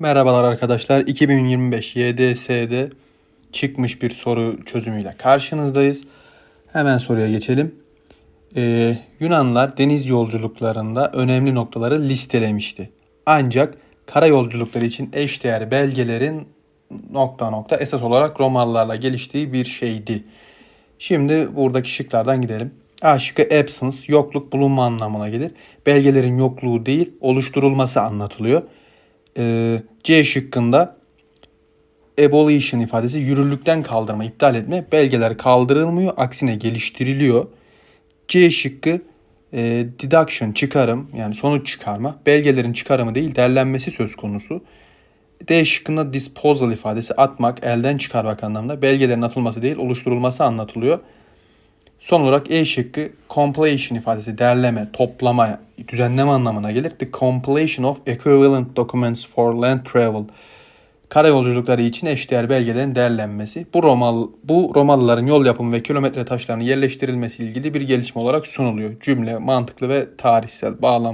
Merhabalar arkadaşlar. 2025 YDS'de çıkmış bir soru çözümüyle karşınızdayız. Hemen soruya geçelim. Ee, Yunanlar deniz yolculuklarında önemli noktaları listelemişti. Ancak kara yolculukları için eşdeğer belgelerin nokta nokta esas olarak Romalılarla geliştiği bir şeydi. Şimdi buradaki şıklardan gidelim. A şıkkı absence, yokluk, bulunma anlamına gelir. Belgelerin yokluğu değil, oluşturulması anlatılıyor. Ee, C şıkkında abolition ifadesi yürürlükten kaldırma, iptal etme. Belgeler kaldırılmıyor, aksine geliştiriliyor. C şıkkı e, deduction, çıkarım yani sonuç çıkarma. Belgelerin çıkarımı değil, derlenmesi söz konusu. D şıkkında disposal ifadesi atmak, elden çıkarmak anlamında. Belgelerin atılması değil, oluşturulması anlatılıyor. Son olarak E şıkkı compilation ifadesi derleme, toplama, düzenleme anlamına gelir. The compilation of equivalent documents for land travel. Kara yolculukları için eşdeğer belgelerin derlenmesi. Bu Romalı, bu Romalıların yol yapımı ve kilometre taşlarının yerleştirilmesi ilgili bir gelişme olarak sunuluyor. Cümle mantıklı ve tarihsel bağlamlı.